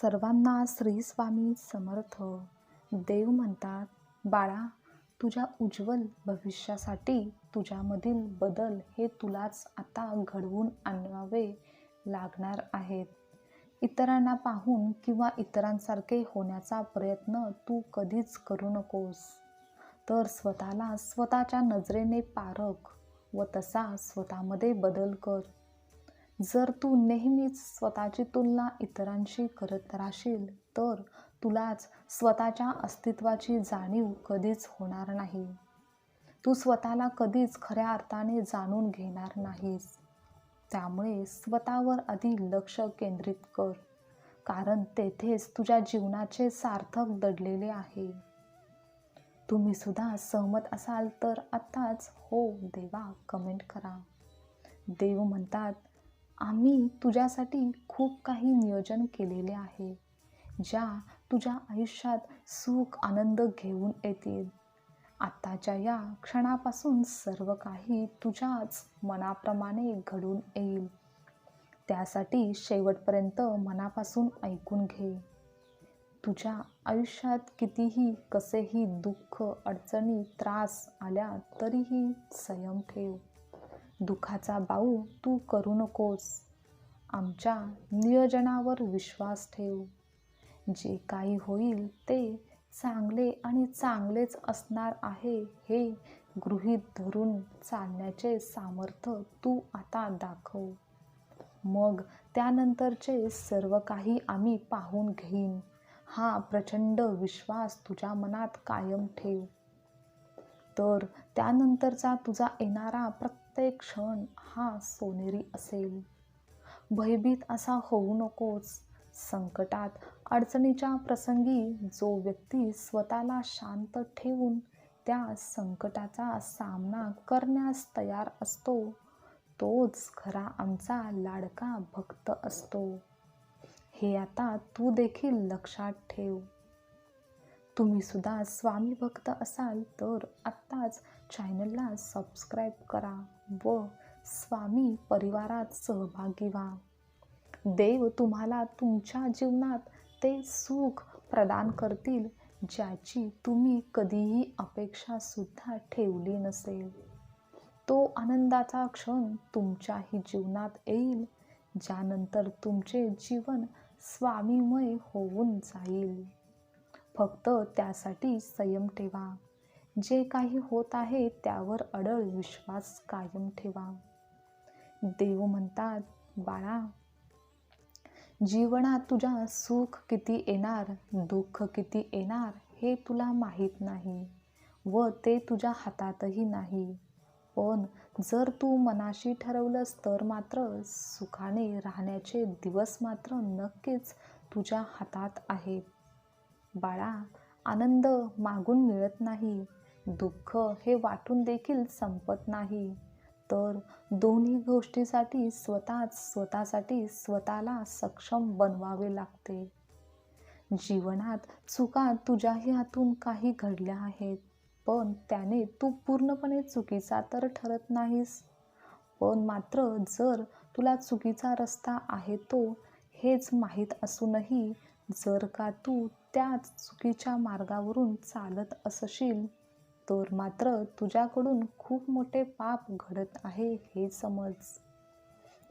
सर्वांना श्री स्वामी समर्थ. देव म्हणतात बाळा तुझ्या उज्ज्वल भविष्यासाठी तुझ्यामधील बदल हे तुलाच आता घडवून आणावे लागणार आहेत. इतरांना पाहून किंवा इतरांसारखे होण्याचा प्रयत्न तू कधीच करू नकोस. तर स्वतःला स्वतःच्या नजरेने पारख व तसा स्वतःमध्ये बदल कर. जर तू नेहमीच स्वतःची तुलना इतरांशी करत राहशील तर तुलाच स्वतःच्या अस्तित्वाची जाणीव कधीच होणार नाही. तू स्वतःला कधीच खऱ्या अर्थाने जाणून घेणार नाहीस. त्यामुळे स्वतःवर आधी लक्ष केंद्रित कर कारण तेथेच तुझ्या जीवनाचे सार्थक दडलेले आहे. तुम्ही सुद्धा सहमत असाल तर आत्ताच हो देवा कमेंट करा. देव म्हणतात आम्ही तुझ्यासाठी खूप काही नियोजन केलेले आहे ज्या तुझ्या आयुष्यात सुख आनंद घेऊन येतील. आत्ताच्या या क्षणापासून सर्व काही तुझ्याच मनाप्रमाणे घडून येईल. त्यासाठी शेवटपर्यंत मनापासून ऐकून घे. तुझ्या आयुष्यात कितीही कसेही दुःख अडचणी त्रास आल्या तरीही संयम ठेव. दुःखाचा बाऊ तू करू नकोस. आमच्या नियोजनावर विश्वास ठेव. जे काही होईल ते चांगले आणि चांगलेच असणार आहे हे गृहीत धरून चालण्याचे सामर्थ्य तू आता दाखव. मग त्यानंतरचे सर्व काही आम्ही पाहून घेईन. हा प्रचंड विश्वास तुझ्या मनात कायम ठेव. तर त्यानंतरचा तुझा येणारा प्रत्येक प्रत्येक क्षण हा सोनेरी असेल. भयभीत असा होऊ नकोस. संकटात अडचणीच्या प्रसंगी जो व्यक्ती स्वतःला शांत ठेवून त्या संकटाचा सामना करण्यास तयार असतो तोच खरा आमचा लाडका भक्त असतो. हे आता तू देखील लक्षात ठेव. तुम्ही सुद्धा स्वामी भक्त असाल तर आत्ताच चॅनलला सबस्क्राईब करा व स्वामी परिवारात सहभागी व्हा. देव तुम्हाला तुमच्या जीवनात ते सुख प्रदान करतील ज्याची तुम्ही कधीही अपेक्षासुद्धा ठेवली नसेल. तो आनंदाचा क्षण तुमच्याही जीवनात येईल ज्यानंतर तुमचे जीवन स्वामीमय होऊन जाईल. फक्त त्यासाठी संयम ठेवा. जे काही होत आहे त्यावर अडळ विश्वास कायम ठेवा. देव म्हणतात बाळा जीवनात तुझ्या सुख किती येणार दुःख किती येणार हे तुला माहीत नाही व ते तुझ्या हातातही नाही. पण जर तू मनाशी ठरवलंस तर मात्र सुखाने राहण्याचे दिवस मात्र नक्कीच तुझ्या हातात आहेत. बाळा आनंद मागून मिळत नाही. दुःख हे वाटून देखील संपत नाही. तर दोन्ही गोष्टीसाठी स्वतःच स्वतःसाठी स्वतःला सक्षम बनवावे लागते. जीवनात चुका तुझ्याही हातून काही घडल्या आहेत. पण त्याने तू पूर्णपणे चुकीचा तर ठरत नाहीस. पण मात्र जर तुला चुकीचा रस्ता आहे तो हेच माहीत असूनही जर का तू त्याच चुकीच्या मार्गावरून चालत असशील तर मात्र तुझ्याकडून खूप मोठे पाप घडत आहे हे समज.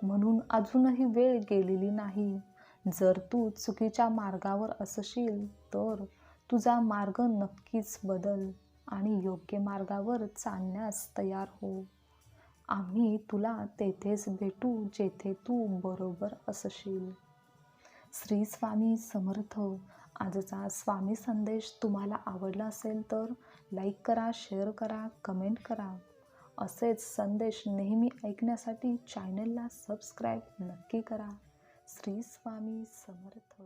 म्हणून अजूनही वेळ गेलेली नाही. जर तू चुकीच्या मार्गावर असशील तर तुझा मार्ग नक्कीच बदल आणि योग्य मार्गावर चालण्यास तयार हो. आम्ही तुला तेथेच भेटू जेथे तू बरोबर असशील. श्री स्वामी समर्थ. आजचा स्वामी संदेश तुम्हाला आवडला असेल तर लाईक करा शेअर करा कमेंट करा. असेच संदेश नेहमी ऐकण्यासाठी चॅनलला सबस्क्राईब नक्की करा. श्री स्वामी समर्थ.